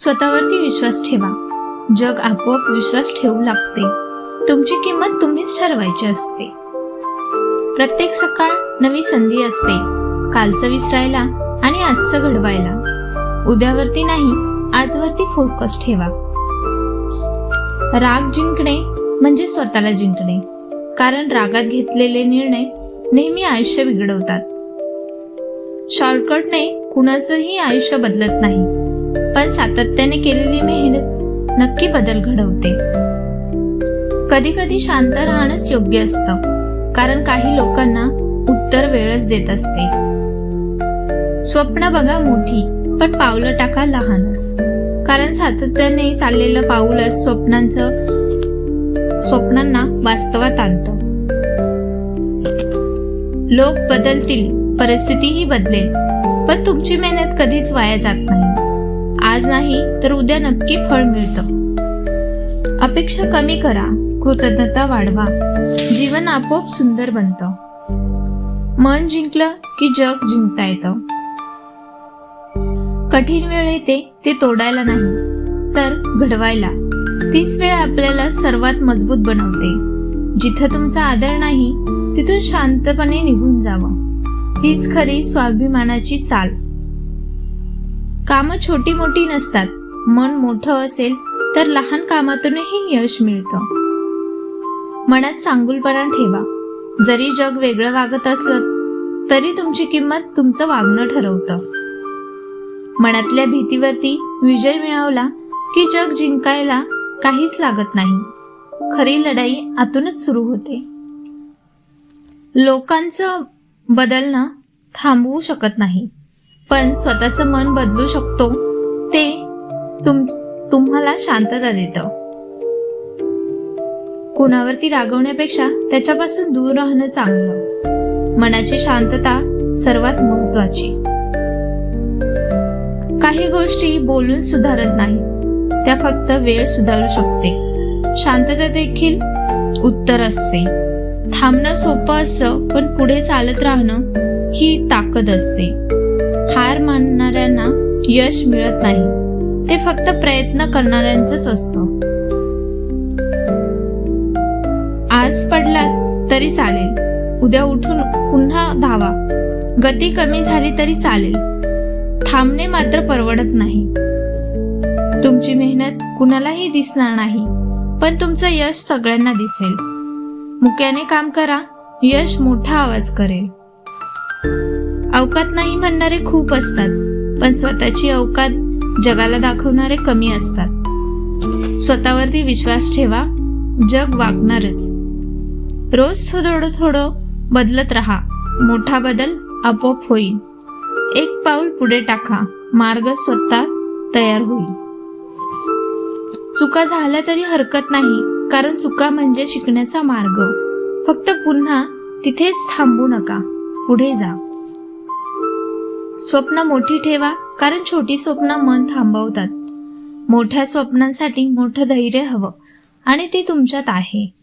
स्वतःवरती विश्वास ठेवा. जग आपोआप विश्वास ठेवू लागते. तुमची किंमत तुम्हीच ठरवायची असते. प्रत्येक सकाळ नवी संधी असते. कालचं विसरायला आणि आजचं घडवायला. उद्यावरती नाही आजवरती फोकस ठेवा. राग जिंकणे म्हणजे स्वतःला जिंकणे. कारण रागात घेतलेले निर्णय नेहमी आयुष्य बिघडवतात. शॉर्टकटने कुणाचंही आयुष्य बदलत नाही. पण सातत्याने केलेली मेहनत नक्की बदल घडवते. कधी कधी शांत राहणंच योग्य असतं कारण काही लोकांना उत्तर वेळच देत असते. स्वप्न बघा मोठी पण पावलं टाका लहानच. कारण सातत्याने चाललेलं पाऊलच स्वप्नांचं स्वप्नांना वास्तवात आणतं. लोक बदलतील परिस्थितीही बदलेल पण तुमची मेहनत कधीच वाया जात नाही. आज नाही तर उद्या नक्की फळ मिळतं. अपेक्षा कमी करा कृतज्ञता वाढवा. जीवन आपोआप सुंदर बनतं. मन जिंकलं की जग जिंकता येतं. कठीण वेळ येते ते तोडायला नाही तर घडवायला. तीच वेळ आपल्याला सर्वात मजबूत बनवते. जिथं तुमचा आदर नाही तिथून शांतपणे निघून जावं. हीच खरी स्वाभिमानाची चाल. कामं छोटी मोठी नसतात. मन मोठं असेल तर लहान कामातूनही यश मिळतं. मनात चांगुलपणा ठेवा. जरी जग वेगळं वागत असलं तरी तुमची किंमत तुमचं वागणं ठरवतं. मनातल्या भीतीवरती विजय मिळवला की जग जिंकायला काहीच लागत नाही. खरी लढाई आतूनच सुरू होते. लोकांचं बदलणं थांबवू शकत नाही. पण स्वतःचं मन बदलू शकतो ते तुम तुम्हाला शांतता देतं. कुणावरती रागवण्यापेक्षा त्याच्यापासून दूर राहणं चांगलं. मनाची शांतता सर्वात महत्वाची काही गोष्टी बोलून सुधारत नाही त्या फक्त वेळ सुधारू शकते. शांतता देखील उत्तर असते. थांबणं सोपं असतं पण पुढे चालत राहणं ही ताकद असते. हार मानणाऱ्यांना यश मिळत नाही. ते फक्त प्रयत्न करणाऱ्यांचंच असतं. आज पडलात तरी चालेल. उद्या उठून पुन्हा धावा. गती कमी झाली तरी चालेल. थांबणे मात्र परवडत नाही. तुमची मेहनत कुणालाही दिसणार नाही पण तुमचं यश सगळ्यांना दिसेल. मुक्याने काम करा. यश मोठा आवाज करेल. अवकात नाही म्हणणारे खूप असतात पण स्वतःची अवकात जगाला दाखवणारे कमी असतात. स्वतःवरती विश्वास ठेवा जग वागणारच. रोज थोडं थोडं बदलत राहा मोठा बदल आपोआप होईल. एक पाऊल पुढे टाका मार्ग स्वतः तयार होईल. चुका झाल्या तरी हरकत नाही कारण चुका म्हणजे शिकण्याचा मार्ग. फक्त पुन्हा तिथेच थांबू नका पुढे जा. स्वप्न मोठी ठेवा कारण छोटी स्वप्न मन थांबवतात. मोठ्या स्वप्नांसाठी मोठं धैर्य हवं आणि ते तुमच्यात आहे.